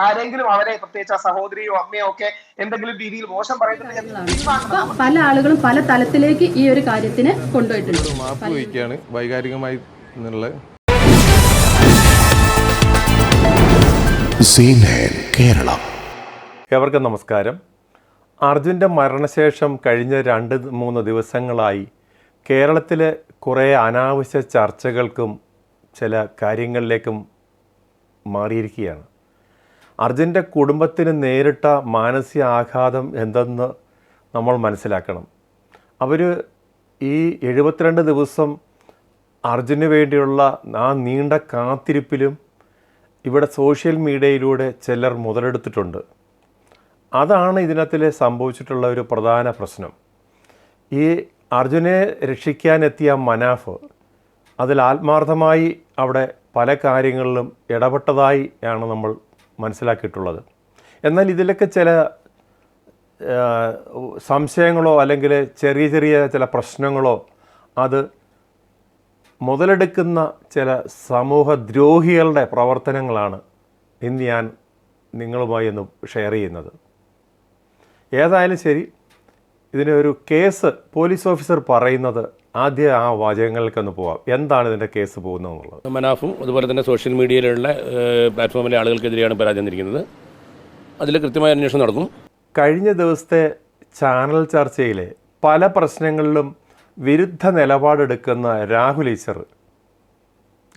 ആരെങ്കിലും അവരെ പ്രത്യേകിച്ച് ആ സഹോദരിയോ അമ്മയോ ഒക്കെ എന്തെങ്കിലും രീതിയിൽ മോശം പറയുന്നുണ്ടെങ്കിൽ. പല ആളുകളും പല തലത്തിലേക്ക് ഈ ഒരു കാര്യത്തിന് കൊണ്ടുപോയിട്ടുണ്ട്. മാപ്പ് വയ്ക്കുകയാണ് വൈകാരികമായി കേരളം. ഏവർക്കും നമസ്കാരം. അർജുന്റെ മരണശേഷം കഴിഞ്ഞ രണ്ട് മൂന്ന് ദിവസങ്ങളായി കേരളത്തിലെ കുറേ അനാവശ്യ ചർച്ചകൾക്കും ചില കാര്യങ്ങളിലേക്കും മാറിയിരിക്കുകയാണ്. അർജുന്റെ കുടുംബത്തിന് നേരിട്ട മാനസിക ആഘാതം എന്തെന്ന് നമ്മൾ മനസ്സിലാക്കണം. അവർ ഈ എഴുപത്തിരണ്ട് ദിവസം അർജുന് വേണ്ടിയുള്ള ആ നീണ്ട കാത്തിരിപ്പിലും ഇവിടെ സോഷ്യൽ മീഡിയയിലൂടെ ചിലർ മുതലെടുത്തിട്ടുണ്ട്. അതാണ് ഇതിനകത്തിൽ സംഭവിച്ചിട്ടുള്ള ഒരു പ്രധാന പ്രശ്നം. ഈ അർജുനെ രക്ഷിക്കാനെത്തിയ മനാഫ് അതിൽ ആത്മാർത്ഥമായി അവിടെ പല കാര്യങ്ങളിലും ഇടപെട്ടതായി ആണ് നമ്മൾ മനസ്സിലാക്കിയിട്ടുള്ളത്. എന്നാൽ ഇതിലൊക്കെ ചില സംശയങ്ങളോ അല്ലെങ്കിൽ ചെറിയ ചെറിയ ചില പ്രശ്നങ്ങളോ അത് മുതലെടുക്കുന്ന ചില സമൂഹദ്രോഹികളുടെ പ്രവർത്തനങ്ങളാണ് ഇന്ന് ഞാൻ നിങ്ങളുമായി ഒന്ന് ഷെയർ ചെയ്യുന്നത്. ഏതായാലും ശരി ഇതിനൊരു കേസ് പോലീസ് ഓഫീസർ പറയുന്നത് ആദ്യം ആ വാചകങ്ങളിലേക്കൊന്ന് പോവാം. എന്താണ് ഇതിന്റെ കേസ് പോകുന്നതെന്നുള്ളത്? മനാഫും അതുപോലെ തന്നെ സോഷ്യൽ മീഡിയയിലുള്ള പ്ലാറ്റ്ഫോമിലെ ആളുകൾക്കെതിരെയാണ് പരാതി തന്നിരിക്കുന്നത് അതിൽ കൃത്യമായ അന്വേഷണം നടക്കും കഴിഞ്ഞ ദിവസത്തെ ചാനൽ ചർച്ചയിലെ പല പ്രശ്നങ്ങളിലും വിരുദ്ധ നിലപാടെടുക്കുന്ന രാഹുൽ ഈശ്വർ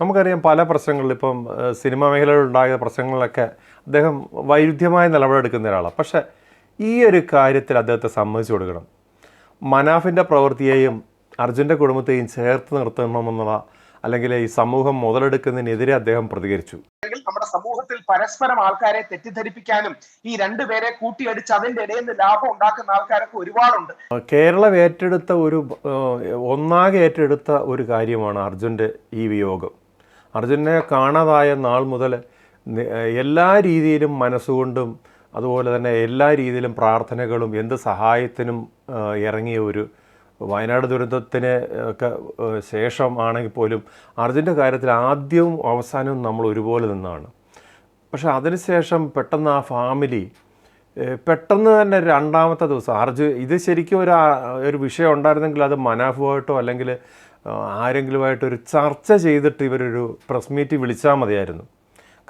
നമുക്കറിയാം പല പ്രശ്നങ്ങളിലും ഇപ്പം സിനിമ മേഖലയിലുണ്ടായ പ്രശ്നങ്ങളിലൊക്കെ അദ്ദേഹം വൈരുദ്ധ്യമായ നിലപാടെടുക്കുന്ന ഒരാളാണ്. പക്ഷേ ഈ ഒരു കാര്യത്തിൽ അദ്ദേഹത്തെ സമ്മതിച്ചു കൊടുക്കണം. മനാഫിന്റെ പ്രവൃത്തിയെയും അർജുന്റെ കുടുംബത്തെയും ചേർത്ത് നിർത്തണമെന്നുള്ള അല്ലെങ്കിൽ ഈ സമൂഹം മുതലെടുക്കുന്നതിനെതിരെ അദ്ദേഹം പ്രതികരിച്ചു. അല്ലെങ്കിൽ നമ്മുടെ സമൂഹത്തിൽ പരസ്പരം ആൾക്കാരെ തെറ്റിദ്ധരിപ്പിക്കാനും ഈ രണ്ടുപേരെ കൂട്ടിയടിച്ച് അതിന്റെ ഇടയിൽ നിന്ന് ലാഭം ഉണ്ടാക്കുന്ന ആൾക്കാരൊക്കെ ഒരുപാടുണ്ട്. കേരളം ഏറ്റെടുത്ത ഒരു ഒന്നാകെ ഏറ്റെടുത്ത ഒരു കാര്യമാണ് അർജുന്റെ ഈ വിയോഗം. അർജുനെ കാണാതായ നാൾ മുതൽ എല്ലാ രീതിയിലും മനസ്സുകൊണ്ടും അതുപോലെ തന്നെ എല്ലാ രീതിയിലും പ്രാർത്ഥനകളും എന്ത് സഹായത്തിനും ഇറങ്ങിയ ഒരു വയനാട് ദുരന്തത്തിന് ഒക്കെ ശേഷം ആണെങ്കിൽ പോലും അർജുന്റെ കാര്യത്തിൽ ആദ്യവും അവസാനവും നമ്മൾ ഒരുപോലെ നിന്നാണ്. പക്ഷെ അതിനുശേഷം പെട്ടെന്ന് ആ ഫാമിലി പെട്ടെന്ന് തന്നെ രണ്ടാമത്തെ ദിവസം അർജു ഇത് ശരിക്കും ഒരു ഒരു വിഷയം ഉണ്ടായിരുന്നെങ്കിൽ അത് മനാഫുമായിട്ടോ അല്ലെങ്കിൽ ആരെങ്കിലുമായിട്ടൊരു ചർച്ച ചെയ്തിട്ട് ഇവരൊരു പ്രസ് മീറ്റ് വിളിച്ചാൽ മതിയായിരുന്നു.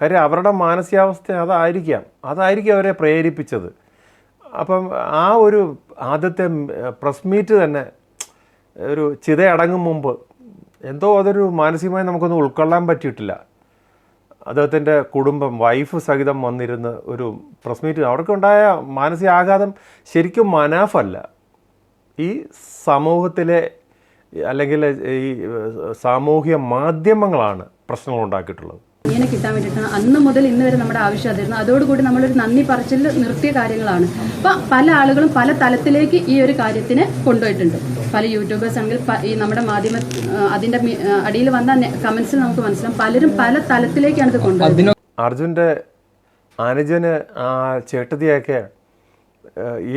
കാര്യം അവരുടെ മാനസികാവസ്ഥ അതായിരിക്കാം. അതായിരിക്കും അവരെ പ്രേരിപ്പിച്ചത്. അപ്പം ആ ഒരു ആദ്യത്തെ പ്രസ് മീറ്റ് തന്നെ ഒരു ചിതയടങ്ങും മുമ്പ് എന്തോ അതൊരു മാനസികമായി നമുക്കൊന്നും ഉൾക്കൊള്ളാൻ പറ്റിയിട്ടില്ല. അദ്ദേഹത്തിന്റെ കുടുംബം വൈഫ് സഹിതം വന്നിരുന്ന് ഒരു പ്രസ് മീറ്റ് അവർക്കുണ്ടായ മാനസികാഘാതം ശരിക്കും മനാഫല്ല. ഈ സമൂഹത്തിലെ അല്ലെങ്കിൽ ഈ സാമൂഹ്യ മാധ്യമങ്ങളാണ് പ്രശ്നങ്ങൾ ഉണ്ടാക്കിയിട്ടുള്ളത്. ഇങ്ങനെ കിട്ടാൻ വേണ്ടിയിട്ടാണ് അന്ന് മുതൽ ഇന്ന് വരെ നമ്മുടെ ആവശ്യം അതായിരുന്നു. അതോടുകൂടി നമ്മളൊരു നന്ദി പറച്ചിൽ നിർത്തിയ കാര്യങ്ങളാണ്. അപ്പൊ പല ആളുകളും പല തലത്തിലേക്ക് ഈ ഒരു കാര്യത്തിന് കൊണ്ടുപോയിട്ടുണ്ട്. പല യൂട്യൂബേഴ്സ് ആണെങ്കിൽ ഈ നമ്മുടെ മാധ്യമ അതിന്റെ അടിയിൽ വന്ന കമന്റ്സിൽ നമുക്ക് മനസ്സിലാവും. പലരും പല തലത്തിലേക്കാണ് ഇത് കൊണ്ടുപോയത്. അർജുന്റെ അനുജന് ആ ചേട്ടതിയൊക്കെ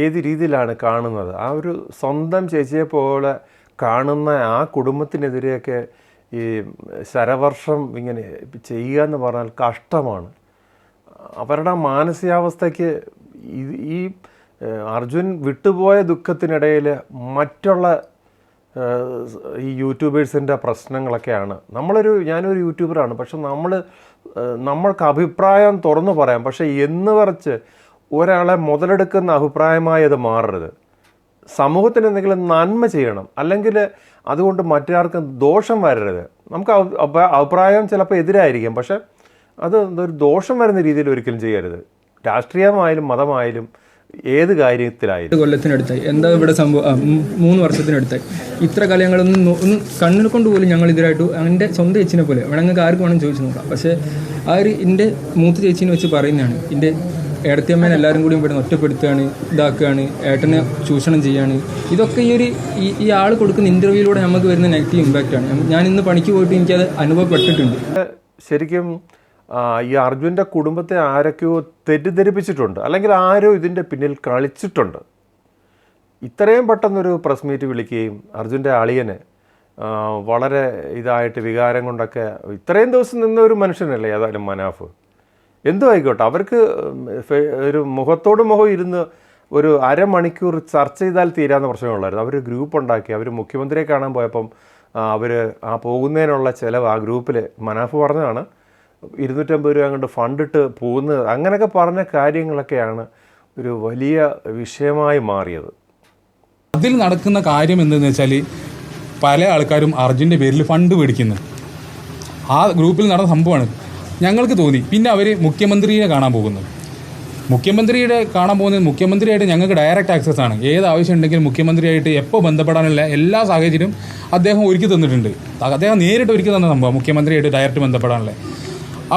ഏത് രീതിയിലാണ് കാണുന്നത്? ആ ഒരു സ്വന്തം ചേച്ചിയെ പോലെ കാണുന്ന ആ കുടുംബത്തിനെതിരെയൊക്കെ ഈ ശരവർഷം ഇങ്ങനെ ചെയ്യുക എന്ന് പറഞ്ഞാൽ കഷ്ടമാണ്. അവരുടെ മാനസികാവസ്ഥയ്ക്ക് ഈ അർജുൻ വിട്ടുപോയ ദുഃഖത്തിനിടയിൽ മറ്റുള്ള ഈ യൂട്യൂബേഴ്സിന്റെ പ്രശ്നങ്ങളൊക്കെയാണ്. നമ്മളൊരു ഞാനൊരു യൂട്യൂബറാണ് പക്ഷെ നമ്മൾ നമ്മൾക്ക് അഭിപ്രായം തുറന്നു പറയാം. പക്ഷെ എന്ന് പറച്ച് ഒരാളെ മുതലെടുക്കുന്ന അഭിപ്രായമായി അത് മാറരുത്. സമൂഹത്തിന് എന്തെങ്കിലും നന്മ ചെയ്യണം. അല്ലെങ്കിൽ അതുകൊണ്ട് മറ്റാർക്കും ദോഷം വരരുത്. നമുക്ക് അഭി- അഭി- അഭിപ്രായം ചിലപ്പോൾ എതിരായിരിക്കും. പക്ഷെ അത് ഒരു ദോഷം വരുന്ന രീതിയിൽ ഒരിക്കലും ചെയ്യരുത്. രാഷ്ട്രീയമായാലും മതമായാലും ഏത് കാര്യത്തിലായാലും. കൊല്ലത്തിനടുത്ത് എന്താ ഇവിടെ സംഭവം? മൂന്ന് വർഷത്തിനടുത്ത് ഇത്ര കലയങ്ങളൊന്നും കണ്ണിനെ കൊണ്ട് പോലും ഞങ്ങൾ ഇതിലായിട്ട് എന്റെ സ്വന്തം ചേച്ചിനെ പോലെ വേണമെങ്കിൽ ആർക്ക് വേണം ചോദിച്ചു നോക്കാം. പക്ഷേ ആ ഒരു എന്റെ മൂത്ത ചേച്ചിനെ വെച്ച് പറയുന്നതാണ്. എന്റെ ഏടത്തിയമ്മേനെ എല്ലാവരും കൂടി ഇവിടെ ഒറ്റപ്പെടുത്തുകയാണ് ഇതാക്കുകയാണ് ഏട്ടനെ ചൂഷണം ചെയ്യാണ് ഇതൊക്കെ ഈ ഒരു ഈ ഈ ആൾ കൊടുക്കുന്ന ഇന്റർവ്യൂയിലൂടെ നമുക്ക് വരുന്ന നെഗറ്റീവ് ഇമ്പാക്റ്റാണ് ഞാൻ ഇന്ന് പണിക്ക് പോയിട്ട് എനിക്കത് അനുഭവപ്പെട്ടിട്ടുണ്ട്. ശരിക്കും ഈ അർജുന്റെ കുടുംബത്തെ ആരൊക്കെയോ തെറ്റിദ്ധരിപ്പിച്ചിട്ടുണ്ട്. അല്ലെങ്കിൽ ആരോ ഇതിന്റെ പിന്നിൽ കളിച്ചിട്ടുണ്ട്. ഇത്രയും പെട്ടെന്നൊരു പ്രസ് മീറ്റ് വിളിക്കുകയും അർജുന്റെ അളിയനെ വളരെ ഇതായിട്ട് വികാരം കൊണ്ടൊക്കെ ഇത്രയും ദിവസം നിന്ന ഒരു മനുഷ്യനല്ലേ ഏതായാലും മനാഫ്? എന്തും ആയിക്കോട്ടെ അവർക്ക് ഒരു മുഖത്തോട് മുഖം ഇരുന്ന് ഒരു അരമണിക്കൂർ ചർച്ച ചെയ്താൽ തീരാവുന്ന പ്രശ്നമുള്ളായിരുന്നു അവർ ഗ്രൂപ്പ് ഉണ്ടാക്കി. അവർ മുഖ്യമന്ത്രിയെ കാണാൻ പോയപ്പം അവർ ആ പോകുന്നതിനുള്ള ചിലവ് ആ ഗ്രൂപ്പിൽ മനാഫ് പറഞ്ഞതാണ്. ഇരുന്നൂറ്റമ്പത് രൂപ അങ്ങോട്ട് ഫണ്ടിട്ട് പോകുന്നത് അങ്ങനെയൊക്കെ പറഞ്ഞ കാര്യങ്ങളൊക്കെയാണ് ഒരു വലിയ വിഷയമായി മാറിയത്. അതിൽ നടക്കുന്ന കാര്യം എന്തെന്ന് വെച്ചാൽ പല ആൾക്കാരും അർജുന്റെ പേരിൽ ഫണ്ട് മേടിക്കുന്നു. ആ ഗ്രൂപ്പിൽ നടന്ന സംഭവമാണ്. ഞങ്ങൾക്ക് തോന്നി. പിന്നെ അവർ മുഖ്യമന്ത്രിയെ കാണാൻ പോകുന്നു. മുഖ്യമന്ത്രിയുടെ കാണാൻ പോകുന്നത് മുഖ്യമന്ത്രിയായിട്ട് ഞങ്ങൾക്ക് ഡയറക്റ്റ് ആക്സസ് ആണ്. ഏത് ആവശ്യം ഉണ്ടെങ്കിലും മുഖ്യമന്ത്രിയായിട്ട് എപ്പോൾ ബന്ധപ്പെടാനുള്ള എല്ലാ സാഹചര്യവും അദ്ദേഹം ഒരുക്കി തന്നിട്ടുണ്ട്. അദ്ദേഹം നേരിട്ട് ഒരുക്കി തന്ന സംഭവം മുഖ്യമന്ത്രിയായിട്ട് ഡയറക്റ്റ് ബന്ധപ്പെടാനുള്ള.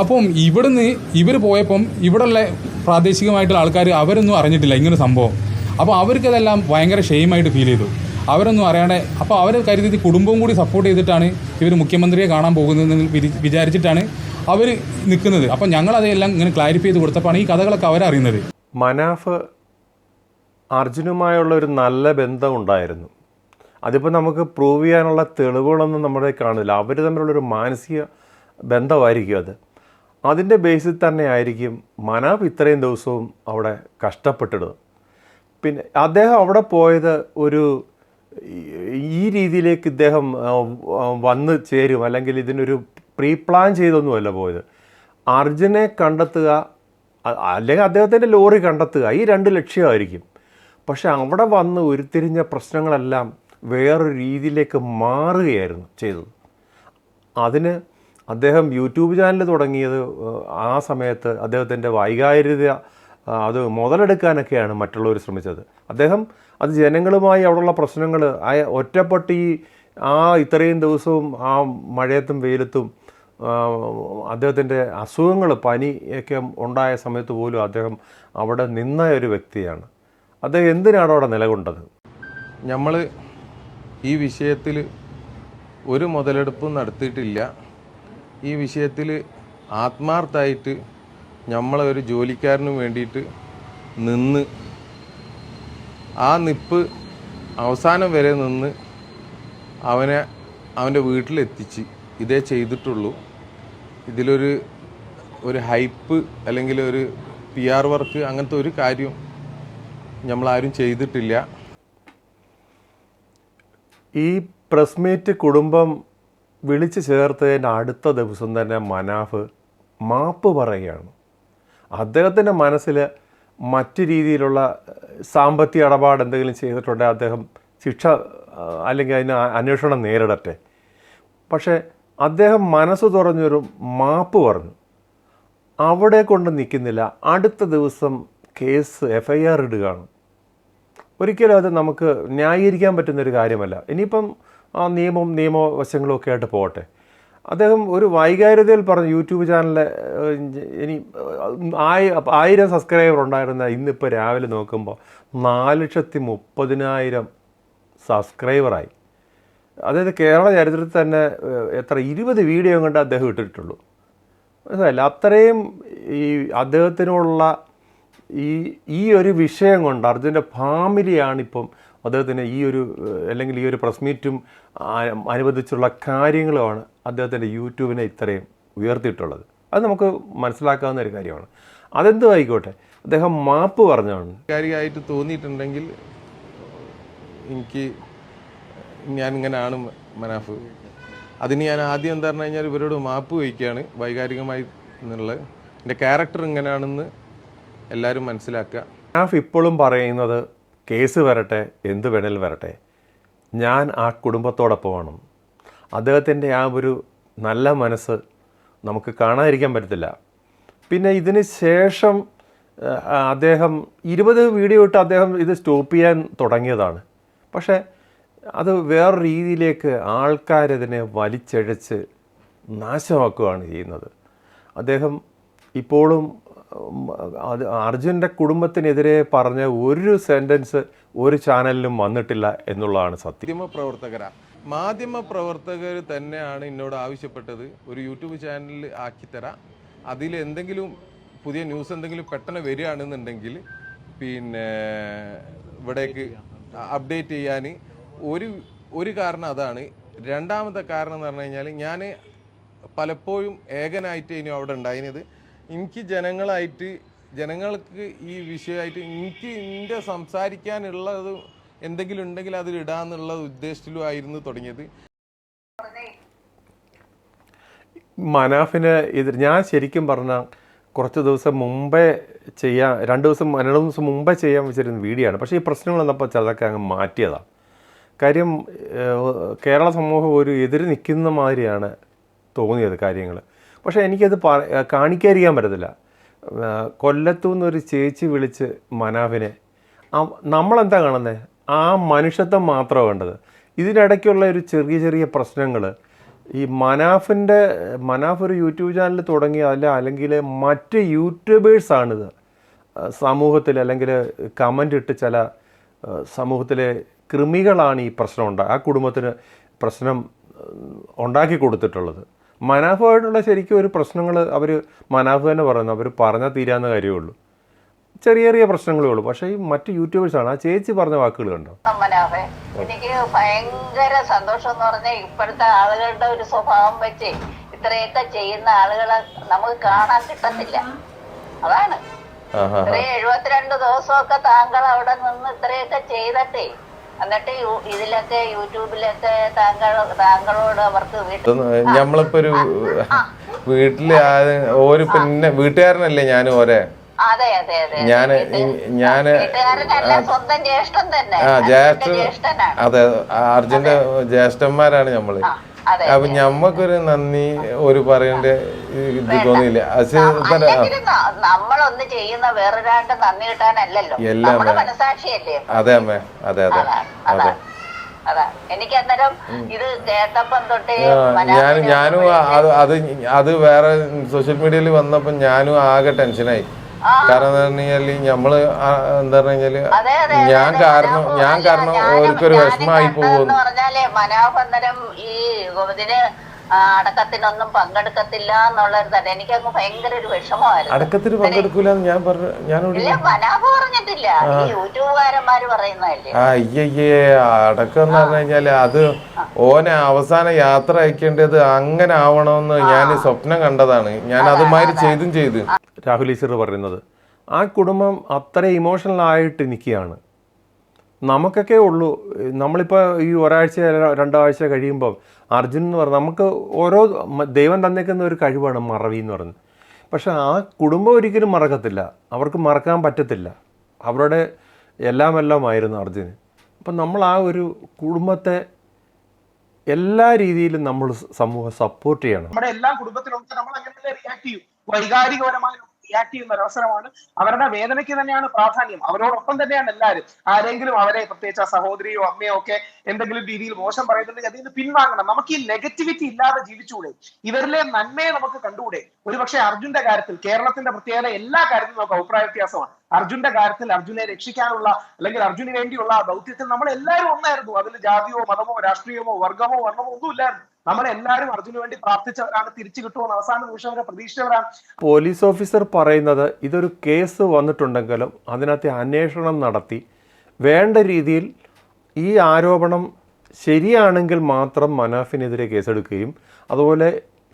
അപ്പം ഇവിടുന്ന് ഇവർ പോയപ്പം ഇവിടെയുള്ള പ്രാദേശികമായിട്ടുള്ള ആൾക്കാർ അവരൊന്നും അറിഞ്ഞിട്ടില്ല ഇങ്ങനെ സംഭവം. അപ്പോൾ അവർക്കതെല്ലാം ഭയങ്കര ഷെയിമായിട്ട് ഫീൽ ചെയ്തു. അവരൊന്നും അറിയാതെ അപ്പോൾ അവർ കരുതി കുടുംബവും കൂടി സപ്പോർട്ട് ചെയ്തിട്ടാണ് ഇവർ മുഖ്യമന്ത്രിയെ കാണാൻ പോകുന്നതെന്ന് വിചാരിച്ചിട്ടാണ് അവർ നിൽക്കുന്നത് അപ്പം ഞങ്ങളതെല്ലാം ഇങ്ങനെ ക്ലാരിഫൈ ചെയ്ത് കൊടുത്തപ്പോൾ ഈ കഥകളൊക്കെ അവരറിയുന്നത്. മനാഫ് അർജുനുമായുള്ള ഒരു നല്ല ബന്ധം ഉണ്ടായിരുന്നു അതിപ്പോൾ നമുക്ക് പ്രൂവ് ചെയ്യാനുള്ള തെളിവുകളൊന്നും നമ്മുടെ കാണില്ല അവർ തമ്മിലുള്ളൊരു മാനസിക ബന്ധമായിരിക്കും അത്. അതിന്റെ ബേസിൽ തന്നെ ആയിരിക്കും മനാഫ് ഇത്രയും ദിവസവും അവിടെ കഷ്ടപ്പെട്ടിടുന്നത്. പിന്നെ അദ്ദേഹം അവിടെ പോയത് ഒരു ഈ- രീതിയിലേക്ക് ഇദ്ദേഹം വന്ന് ചേരും. അല്ലെങ്കിൽ ഇതിനൊരു പ്രീ പ്ലാൻ ചെയ്തൊന്നുമല്ല പോയത്. അർജുനെ കണ്ടെത്തുക അല്ലെങ്കിൽ അദ്ദേഹത്തിന്റെ ലോറി കണ്ടെത്തുക ഈ രണ്ട് ലക്ഷ്യമായിരിക്കും. പക്ഷെ അവിടെ വന്ന് ഉരുത്തിരിഞ്ഞ പ്രശ്നങ്ങളെല്ലാം വേറൊരു രീതിയിലേക്ക് മാറുകയായിരുന്നു ചെയ്തത്. അതിന് അദ്ദേഹം യൂട്യൂബ് ചാനൽ തുടങ്ങിയത് ആ സമയത്ത് അദ്ദേഹത്തിന്റെ വൈകാരികത അത് മുതലെടുക്കാനൊക്കെയാണ് മറ്റുള്ളവർ ശ്രമിച്ചത്. അദ്ദേഹം അത് ജനങ്ങളുമായി അവിടെയുള്ള പ്രശ്നങ്ങൾ ആ ഒറ്റപ്പെട്ട് ഈ ആ ഇത്രയും ദിവസവും ആ മഴയത്തും വെയിലത്തും അദ്ദേഹത്തിന്റെ അസുഖങ്ങൾ പനിയൊക്കെ ഉണ്ടായ സമയത്ത് പോലും അദ്ദേഹം അവിടെ നിന്ന ഒരു വ്യക്തിയാണ്. അദ്ദേഹം എന്തിനാണ് അവിടെ നിലകൊണ്ടത്? നമ്മൾ ഈ വിഷയത്തിൽ ഒരു മുതലെടുപ്പും നടത്തിയിട്ടില്ല. ഈ വിഷയത്തിൽ ആത്മാർത്ഥമായിട്ട് നമ്മളെ ഒരു ജോലിക്കാരന് വേണ്ടിയിട്ട് നിന്ന് ആ നിപ്പ് അവസാനം വരെ നിന്ന് അവനെ അവന്റെ വീട്ടിലെത്തിച്ച് ഇതേ ചെയ്തിട്ടുള്ളൂ. ഇതിലൊരു ഒരു ഹൈപ്പ് അല്ലെങ്കിൽ ഒരു പി ആർ വർക്ക് അങ്ങനത്തെ ഒരു കാര്യം നമ്മളാരും ചെയ്തിട്ടില്ല. ഈ പ്രസ് മീറ്റ് കുടുംബം വിളിച്ചു ചേർത്തതിന്റെ അടുത്ത ദിവസം തന്നെ മനാഫ് മാപ്പ് പറയുകയാണ്. അദ്ദേഹത്തിന്റെ മനസ്സിൽ മറ്റു രീതിയിലുള്ള സാമ്പത്തിക ഇടപാട് എന്തെങ്കിലും ചെയ്തിട്ടുണ്ടെങ്കിൽ അദ്ദേഹം ശിക്ഷ അല്ലെങ്കിൽ അതിന് അന്വേഷണം നേരിടട്ടെ? പക്ഷേ അദ്ദേഹം മനസ്സ് തുറഞ്ഞൊരു മാപ്പ് പറഞ്ഞു. അവിടെ കൊണ്ട് നിൽക്കുന്നില്ല. അടുത്ത ദിവസം കേസ് എഫ് ഐ ആർ ഇടുകയാണ്. ഒരിക്കലും അത് നമുക്ക് ന്യായീകരിക്കാൻ പറ്റുന്നൊരു കാര്യമല്ല. ഇനിയിപ്പം ആ നിയമവും നിയമവശങ്ങളും ഒക്കെ ആയിട്ട് പോകട്ടെ. അദ്ദേഹം ഒരു വൈകാരികതയിൽ പറഞ്ഞു യൂട്യൂബ് ചാനലിൽ ഇനി ആയി- ആയിരം സബ്സ്ക്രൈബർ ഉണ്ടായിരുന്ന ഇന്നിപ്പോൾ രാവിലെ നോക്കുമ്പോൾ നാല് ലക്ഷത്തി മുപ്പതിനായിരം സബ്സ്ക്രൈബറായി അതായത് കേരള ചരിത്രത്തിൽ തന്നെ എത്ര ഇരുപത് വീഡിയോ കണ്ട് അദ്ദേഹം ഇട്ടിട്ടുള്ളൂ. മനസ്സിലായില്ല? അത്രയും ഈ അദ്ദേഹത്തിനുള്ള ഈ ഈ ഒരു വിഷയം കൊണ്ട് അർജുന്റെ ഫാമിലിയാണിപ്പം അദ്ദേഹത്തിന് ഈ ഒരു അല്ലെങ്കിൽ ഈ ഒരു പ്രസ് മീറ്റും അനുബന്ധിച്ചുള്ള കാര്യങ്ങളുമാണ് അദ്ദേഹത്തിന്റെ യൂട്യൂബിനെ ഇത്രയും ഉയർത്തിയിട്ടുള്ളത്. അത് നമുക്ക് മനസ്സിലാക്കാവുന്ന ഒരു കാര്യമാണ്. അതെന്തോ ആയിക്കോട്ടെ അദ്ദേഹം മാപ്പ് പറഞ്ഞാണ് കാര്യമായിട്ട് തോന്നിയിട്ടുണ്ടെങ്കിൽ എനിക്ക് ഞാൻ ഇങ്ങനെയാണ് മനാഫ്. അതിന് ഞാൻ ആദ്യം എന്താ പറഞ്ഞു കഴിഞ്ഞാൽ ഇവരോട് മാപ്പ് വയ്ക്കുകയാണ് വൈകാരികമായി എന്നുള്ളത് എന്റെ ക്യാരക്ടർ ഇങ്ങനെയാണെന്ന് എല്ലാവരും മനസ്സിലാക്കുക. മനാഫ് ഇപ്പോഴും പറയുന്നത് കേസ് വരട്ടെ എന്ത് വേണേലും വരട്ടെ. ഞാൻ ആ കുടുംബത്തോടൊപ്പമാണ് അദ്ദേഹത്തിന്റെ ആ ഒരു നല്ല മനസ്സ് നമുക്ക് കാണാതിരിക്കാൻ പറ്റത്തില്ല. പിന്നെ ഇതിന് ശേഷം അദ്ദേഹം ഇരുപത് വീഡിയോ ഇട്ട് അദ്ദേഹം ഇത് സ്റ്റോപ്പ് ചെയ്യാൻ തുടങ്ങിയതാണ്. പക്ഷേ അത് വേറെ രീതിയിലേക്ക് ആൾക്കാരതിനെ വലിച്ചഴച്ച് നാശമാക്കുകയാണ് ചെയ്യുന്നത്. അദ്ദേഹം ഇപ്പോഴും അത് അർജുന്റെ കുടുംബത്തിനെതിരെ പറഞ്ഞ ഒരു സെന്റൻസ് ഒരു ചാനലിലും വന്നിട്ടില്ല എന്നുള്ളതാണ് സത്യം. പ്രവർത്തകരാ. മാധ്യമ പ്രവർത്തകർ തന്നെയാണ് എന്നോട് ആവശ്യപ്പെട്ടത് ഒരു യൂട്യൂബ് ചാനൽ ആക്കിത്തരാം. അതിൽ എന്തെങ്കിലും പുതിയ ന്യൂസ് എന്തെങ്കിലും പെട്ടെന്ന് വരികയാണെന്നുണ്ടെങ്കിൽ പിന്നെ ഇവിടേക്ക് അപ്ഡേറ്റ് ചെയ്യാൻ ഒരു ഒരു കാരണം അതാണ്. രണ്ടാമത്തെ കാരണം എന്ന് പറഞ്ഞു കഴിഞ്ഞാൽ ഞാൻ പലപ്പോഴും ഏകനായിട്ട് ഇനി അവിടെ ഉണ്ടായിരുന്നത്. എനിക്ക് ജനങ്ങളായിട്ട് ജനങ്ങൾക്ക് ഈ വിഷയമായിട്ട് എനിക്ക് എന്റെ സംസാരിക്കാനുള്ളത് എന്തെങ്കിലും ഉണ്ടെങ്കിൽ അതിൽ ഇടാന്നുള്ള ഉദ്ദേശത്തിലും ആയിരുന്നു തുടങ്ങിയത്. മനാഫിന് ഇത് ഞാൻ ശരിക്കും പറഞ്ഞാൽ കുറച്ച് ദിവസം മുമ്പേ ചെയ്യാൻ രണ്ട് ദിവസം രണ്ട് ദിവസം മുമ്പേ ചെയ്യാൻ വെച്ചിരുന്ന വീഡിയോ ആണ് പക്ഷേ ഈ പ്രശ്നങ്ങൾ വന്നപ്പോൾ ചിലതൊക്കെ അങ്ങ് മാറ്റിയതാണ് കാര്യം കേരള സമൂഹം ഒരു എതിര് നിൽക്കുന്ന മാതിരിയാണ് തോന്നിയത് കാര്യങ്ങൾ പക്ഷേ എനിക്കത് കാണിക്കാതിരിക്കാൻ പറ്റത്തില്ല. കൊല്ലത്തു നിന്നൊരു ചേച്ചി വിളിച്ച് മനാഫിനെ നമ്മളെന്താ കാണുന്നത് ആ മനുഷ്യത്വം മാത്രമാണ് വേണ്ടത്. ഇതിനിടയ്ക്കുള്ള ഒരു ചെറിയ ചെറിയ പ്രശ്നങ്ങൾ ഈ മനാഫിന്റെ മനാഫ് ഒരു യൂട്യൂബ് ചാനൽ തുടങ്ങി അല്ല അല്ലെങ്കിൽ മറ്റ് യൂട്യൂബേഴ്സാണിത്. സമൂഹത്തിൽ അല്ലെങ്കിൽ കമന്റ് ഇട്ട് ചില സമൂഹത്തിലെ കൃമികളാണ് ഈ പ്രശ്നം ഉണ്ടാ ആ കുടുംബത്തിന് പ്രശ്നം ഉണ്ടാക്കി കൊടുത്തിട്ടുള്ളത്. മനാഫുമായിട്ടുള്ള ശരിക്കും ഒരു പ്രശ്നങ്ങൾ അവർ മനാഫ് തന്നെ പറയുന്നു. അവർ പറഞ്ഞാൽ തീരാവുന്ന കാര്യമേ ഉള്ളൂ. ചെറിയ ചെറിയ പ്രശ്നങ്ങളേ ഉള്ളൂ. പക്ഷേ ഈ മറ്റു യൂട്യൂബേഴ്സ് ആണ് ആ ചേച്ചി പറഞ്ഞ വാക്കുകൾ കണ്ടോ? മനാഫെ എനിക്ക് ഭയങ്കര സന്തോഷം എന്ന് പറഞ്ഞാൽ ഇപ്പോഴത്തെ ആളുകളുടെ ഒരു സ്വഭാവം വെച്ച് ഇത്രയൊക്കെ ചെയ്യുന്ന ആളുകളെ നമുക്ക് കാണാൻ കിട്ടത്തില്ല. അതാണ്. ഇത്രയും എഴുപത്തിരണ്ട് ദിവസമൊക്കെ താങ്കൾ അവിടെ നിന്ന് ഇത്രയൊക്കെ ചെയ്തിട്ടേ എന്നിട്ട് ഇതിലൊക്കെ യൂട്യൂബിലൊക്കെ താങ്കൾ താങ്കളോട് അവർക്ക് ഞമ്മളിപ്പോ ഒരു വീട്ടിൽ ആ- ഓര് പിന്നെ വീട്ടുകാരനല്ലേ ഞാൻ ഓരെ? ഞാൻ ഞാൻ ആ ജ്യേഷ്ഠ അതെ അർജുന്റെ ജ്യേഷ്ഠന്മാരാണ് അതെ അപ്പൊ ഞമ്മക്കൊരു നന്ദി ഒരു പറയേണ്ട ഇത് തോന്നിയില്ല. നമ്മളൊന്ന് ചെയ്യുന്ന വേറൊരാണ്ട് നന്ദി കിട്ടാനല്ലല്ലോ. എല്ലാം മനസാക്ഷിയല്ലേ അതെ അമ്മേ. അതെ അതെ. അതെ എനിക്ക് അന്നേരം ഇത് കേട്ടപ്പം തൊട്ടേ ഞാൻ ഞാനും അത് അത് അത് വേറെ സോഷ്യൽ മീഡിയയിൽ വന്നപ്പോ ഞാനും ആകെ ടെൻഷനായി കാരണം എന്താ പറഞ്ഞാൽ ഞമ്മൾ ആ എന്താ പറഞ്ഞാൽ ഞാൻ കാരണം ഞാൻ കാരണം ഓർക്കൊരു വിഷമമായി പോകുന്നു. പറഞ്ഞാലേ മനാഫ് ഈ ആ, അടക്കത്തിനൊന്നും പങ്കെടുക്കത്തില്ല എന്നുള്ളൊരു തന്നെ. എനിക്കങ്ങ് ഭയങ്കര ഒരു വിഷമമായിരുന്നു. അടക്കത്തിന് പങ്കെടുക്കൂല ഞാൻ പറഞ്ഞു ഞാൻ മനാഭ പറഞ്ഞിട്ടില്ല. ഈ യൂട്യൂബുകാരന്മാര് പറയുന്നതല്ലേ. അയ്യേ അടക്കം എന്ന് പറഞ്ഞു കഴിഞ്ഞാൽ അത് ഓനെ അവസാന യാത്ര അയക്കേണ്ടത് അങ്ങനെ ആവണമെന്ന് ഞാൻ സ്വപ്നം കണ്ടതാണ്. ഞാൻ അതുമാതിരി ചെയ്തും ചെയ്തു. രാഹുൽ ഈശ്വർ പറയുന്നത് ആ കുടുംബം അത്ര ഇമോഷണൽ ആയിട്ട് നിൽക്കുകയാണ്. നമുക്കൊക്കെ ഉള്ളൂ നമ്മളിപ്പോൾ ഈ ഒരാഴ്ച രണ്ടാഴ്ച കഴിയുമ്പം അർജുൻ എന്ന് പറഞ്ഞാൽ നമുക്ക് ഓരോ ദൈവം തന്നേക്കുന്ന ഒരു കഴിവാണ് മറവി എന്ന് പറയുന്നത്. പക്ഷേ ആ കുടുംബം ഒരിക്കലും മറക്കത്തില്ല അവർക്ക് മറക്കാൻ പറ്റത്തില്ല. അവരുടെ എല്ലാം ആയിരുന്നു അർജുന്. അപ്പം നമ്മൾ ആ ഒരു കുടുംബത്തെ എല്ലാ രീതിയിലും നമ്മൾ സമൂഹം സപ്പോർട്ട് ചെയ്യണം. നമ്മുടെ എല്ലാ കുടുംബത്തിലും നമ്മൾ അങ്ങനെ റിയാക്ട് ചെയ്യും? വൈകാരികപരമായി റിയാക്ട് ചെയ്യുന്ന ഒരു അവസരമാണ്. അവരുടെ വേദനയ്ക്ക് തന്നെയാണ് പ്രാധാന്യം. അവരോടൊപ്പം തന്നെയാണ് എല്ലാവരും. ആരെങ്കിലും അവരെ പ്രത്യേകിച്ച് സഹോദരിയോ അമ്മയോ ഒക്കെ എന്തെങ്കിലും രീതിയിൽ മോശം പറയുന്നുണ്ടെങ്കിൽ അതിൽ നിന്ന് പിൻവാങ്ങണം. നമുക്ക് ഈ നെഗറ്റിവിറ്റി ഇല്ലാതെ ജീവിച്ചുകൂടെ ഇവരിലെ നന്മയെ നമുക്ക് കണ്ടുകൂടെ? ഒരുപക്ഷെ അർജുന്റെ കാര്യത്തിൽ കേരളത്തിന്റെ പ്രത്യേകത എല്ലാ കാര്യത്തിലും നമുക്ക് അഭിപ്രായ വ്യത്യാസമാണ്. അർജുന്റെ കാര്യത്തിൽ അർജുനെ രക്ഷിക്കാനുള്ള അല്ലെങ്കിൽ അർജുന് വേണ്ടിയുള്ള ദൗത്യത്തിൽ നമ്മൾ എല്ലാവരും ഒന്നായിരുന്നു. അതിൽ ജാതിയോ മതമോ രാഷ്ട്രീയമോ വർഗമോ വർണമോ ഒന്നും ഇല്ലായിരുന്നു നമ്മൾ എല്ലാവരും അർജുന് വേണ്ടി പ്രാർത്ഥിച്ചവരാണ് തിരിച്ചു കിട്ടുമെന്ന് അവസാന നിമിഷം വരെ പ്രതീക്ഷിച്ചവരാണ്. പോലീസ് ഓഫീസർ പറയുന്നത് ഇതൊരു കേസ് വന്നിട്ടുണ്ടെങ്കിലും അതിനകത്ത് അന്വേഷണം നടത്തി. വേണ്ട രീതിയിൽ ഈ ആരോപണം ശരിയാണെങ്കിൽ മാത്രം മനാഫിനെതിരെ കേസെടുക്കുകയും അതുപോലെ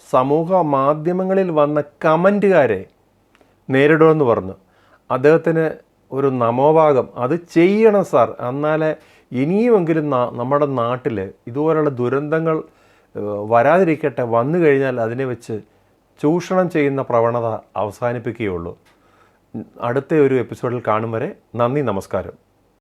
സമൂഹ മാധ്യമങ്ങളിൽ വന്ന കമന്റുകാരെ നേരിടുമെന്ന് പറഞ്ഞു. അദ്ദേഹത്തിന് ഒരു നമോഭാഗം. അത് ചെയ്യണം സാർ. എന്നാലേ ഇനിയുമെങ്കിലും നമ്മുടെ നാട്ടിൽ ഇതുപോലുള്ള ദുരന്തങ്ങൾ വരാതിരിക്കട്ടെ വന്നു കഴിഞ്ഞാൽ അതിനെ വെച്ച് ചൂഷണം ചെയ്യുന്ന പ്രവണത അവസാനിപ്പിക്കുകയുള്ളൂ. അടുത്ത ഒരു എപ്പിസോഡിൽ കാണും വരെ നന്ദി നമസ്കാരം.